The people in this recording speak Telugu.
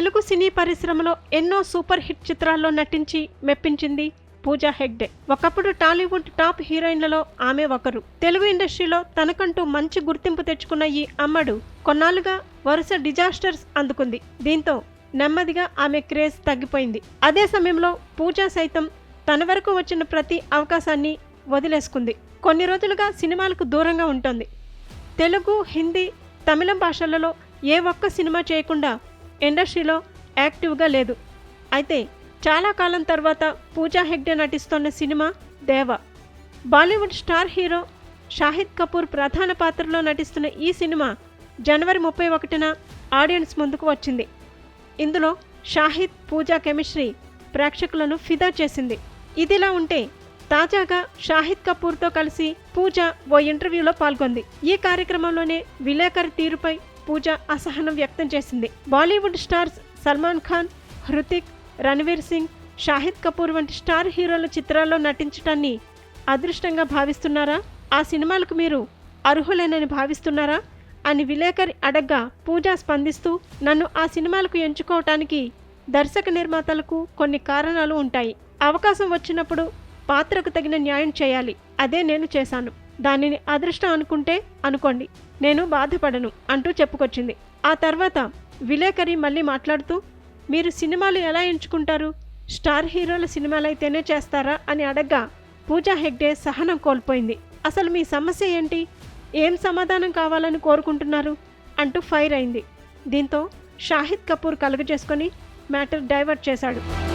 తెలుగు సినీ పరిశ్రమలో ఎన్నో సూపర్ హిట్ చిత్రాల్లో నటించి మెప్పించింది పూజా హెగ్డే. ఒకప్పుడు టాలీవుడ్ టాప్ హీరోయిన్లలో ఆమె ఒకరు. తెలుగు ఇండస్ట్రీలో తనకంటూ మంచి గుర్తింపు తెచ్చుకున్న ఈ అమ్మడు కొన్నాళ్ళుగా వరుస డిజాస్టర్స్ అందుకుంది. దీంతో నెమ్మదిగా ఆమె క్రేజ్ తగ్గిపోయింది. అదే సమయంలో పూజా సైతం తన వరకు వచ్చిన ప్రతి అవకాశాన్ని వదిలేసుకుంది. కొన్ని రోజులుగా సినిమాలకు దూరంగా ఉంటుంది. తెలుగు హిందీ తమిళం భాషలలో ఏ ఒక్క సినిమా చేయకుండా ఇండస్ట్రీలో యాక్టివ్గా లేదు. అయితే చాలా కాలం తర్వాత పూజా హెగ్డే నటిస్తున్న cinema Deva. Bollywood star hero Shahid Kapoor ప్రధాన పాత్రలో నటిస్తున్న ఈ సినిమా జనవరి ముప్పై ఒకటిన ఆడియన్స్ ముందుకు వచ్చింది. ఇందులో షాహిద్ పూజా కెమిస్ట్రీ ప్రేక్షకులను ఫిదా చేసింది. ఇదిలా ఉంటే తాజాగా షాహిద్ కపూర్తో కలిసి పూజ ఓ ఇంటర్వ్యూలో పాల్గొంది. ఈ కార్యక్రమంలోనే విలేకరి తీరుపై పూజ అసహనం వ్యక్తం చేసింది. బాలీవుడ్ స్టార్స్ సల్మాన్ ఖాన్ హృతిక్ రణవీర్ సింగ్ షాహిద్ కపూర్ వంటి స్టార్ హీరోల చిత్రాల్లో నటించటాన్ని అదృష్టంగా భావిస్తున్నారా? ఆ సినిమాలకు మీరు అర్హులేనని భావిస్తున్నారా? అని విలేకరి అడగ్గా పూజ స్పందిస్తూ నన్ను ఆ సినిమాలకు ఎంచుకోవటానికి దర్శక నిర్మాతలకు కొన్ని కారణాలు ఉంటాయి. అవకాశం వచ్చినప్పుడు పాత్రకు తగిన న్యాయం చేయాలి. అదే నేను చేశాను. దానిని అదృష్టం అనుకుంటే అనుకోండి. నేను బాధపడను అంటూ చెప్పుకొచ్చింది. ఆ తర్వాత విలేకరి మళ్ళీ మాట్లాడుతూ మీరు సినిమాలు ఎలా ఎంచుకుంటారు? స్టార్ హీరోల సినిమాలైతేనే చేస్తారా? అని అడగ్గా పూజా హెగ్డే సహనం కోల్పోయింది. అసలు మీ సమస్య ఏంటి? ఏం సమాధానం కావాలని కోరుకుంటున్నారు? అంటూ ఫైర్ అయింది. దీంతో షాహిద్ కపూర్ కలుగజేసుకొని మ్యాటర్ డైవర్ట్ చేశాడు.